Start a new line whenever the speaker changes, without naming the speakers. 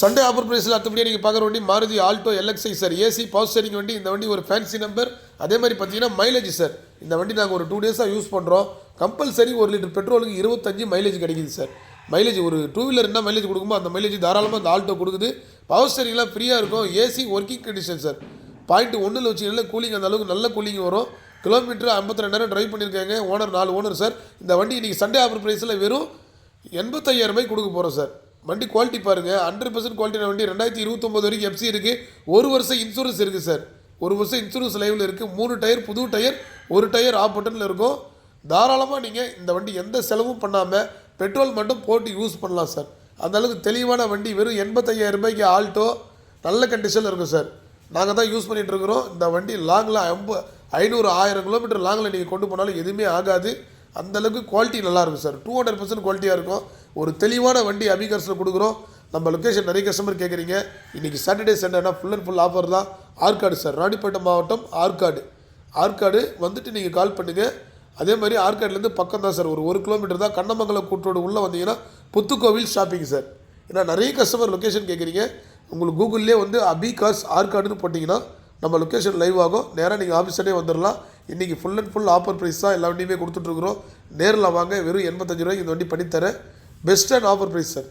Sunday offer ப்ரைஸில் அடுத்தபடியாக நீங்கள் பார்க்குற வண்டி Maruti Alto LXI sir AC power steering வண்டி இந்த வண்டி ஒரு ஃபேன்சி நம்பர் அதே மாதிரி பார்த்தீங்கன்னா மைலேஜ் சார் இந்த வண்டி நாங்கள் ஒரு டூ டேஸாக யூஸ் பண்ணுறோம் கம்பல்சரி ஒரு லிட்டர் பெட்ரோலுக்கு இருபத்தஞ்சு மைலேஜ் கிடைக்குது சார் மைலேஜ் ஒரு டூ வீலர் என்ன மைலேஜ் கொடுக்குமோ அந்த மைலேஜ் தாராளமாக அந்த ஆல்டோ கொடுக்குது. பவர் ஸ்டேரிங்லாம் ஃப்ரீயாக இருக்கும். AC working condition sir point ஒன்றில் வச்சு நல்ல கூலிங் அந்த அளவுக்கு நல்ல கூலிங் வரும். கிலோமீட்டர் ஐம்பத்தி ரெண்டாயிரம் ட்ரைவ் பண்ணியிருக்காங்க. ஓனர் நாலு ஓனர் சார் இந்த வண்டி இன்றைக்கி சண்டே ஆஃபர் ப்ரைஸில் வெறும் எண்பத்தையாயிரம் ரூபாய்க்கு கொடுக்க போகிறோம் சார் வண்டி குவாலிட்டி பாருங்கள் ஹண்ட்ரட் பர்சன்ட் குவாலிட்டியான வண்டி. ரெண்டாயிரத்தி இருபத்தொம்போது வரைக்கும் எஃப்சி இருக்குது ஒரு வருஷம் இன்சூரன்ஸ் இருக்குது சார் ஒரு வருஷம் இன்சூரன்ஸ் லைவில் இருக்குது மூணு டயர் புது டயர் ஒரு டயர் ஆஃப் பட்டனில் இருக்கும். தாராளமாக நீங்கள் இந்த வண்டி எந்த செலவும் பண்ணாமல் பெட்ரோல் மட்டும் போட்டு யூஸ் பண்ணலாம் சார் அந்தளவுக்கு தெளிவான வண்டி. வெறும் எண்பத்தையாயிரம் ரூபாய்க்கு ஆல்டோ நல்ல கண்டிஷனில் இருக்கும் சார் நாங்கள் தான் யூஸ் பண்ணிகிட்டு இருக்கிறோம். இந்த வண்டி லாங்கில் ஐம்ப ஐநூறு ஆயிரம் கிலோமீட்டர் லாங்கில் நீங்கள் கொண்டு போனாலும் எதுவுமே ஆகாது. அந்தளவுக்கு குவாலிட்டி நல்லா இருக்கும் சார் டூ ஹண்ட்ரட் பர்சன்ட் குவாலிட்டியாக இருக்கும். ஒரு தெளிவான வண்டி அபிகர்ஸில் கொடுக்குறோம். நம்ம லொக்கேஷன் நிறைய கஸ்டமர் கேட்குறீங்க இன்றைக்கி சாட்டர்டே சண்டேனா ஃபுல் அண்ட் ஃபுல் ஆஃபர் தான். ஆற்காடு சார் ராணிப்பேட்டை மாவட்டம் ஆற்காடு ஆற்காடு வந்துட்டு நீங்கள் கால் பண்ணுங்கள் அதே மாதிரி ஆற்காட்லேருந்து பக்கம் தான் சார் ஒரு ஒரு கிலோமீட்டர் தான். கண்ணமங்கலம் கூட்டோடு உள்ளே வந்தீங்கன்னா புத்துக்கோவில் ஷாப்பிங் சார் ஏன்னா நிறைய கஸ்டமர் லொக்கேஷன் கேட்குறீங்க உங்களுக்கு கூகுள்லேயே வந்து அபிகாஸ் ஆற்காடுன்னு போட்டிங்கன்னா நம்ம லொக்கேஷன் லைவ் ஆகும். நேராக நீங்கள் ஆஃபீஸரே வந்துடலாம் இன்றைக்கி full and full offer price தான் எல்லா வண்டியுமே கொடுத்துட்ருக்குறோம் நேரில் வாங்க வெறும் எண்பத்தஞ்சு ரூபாய்க்கு இந்த வண்டி பண்ணித்தரேன். Best and offer price sir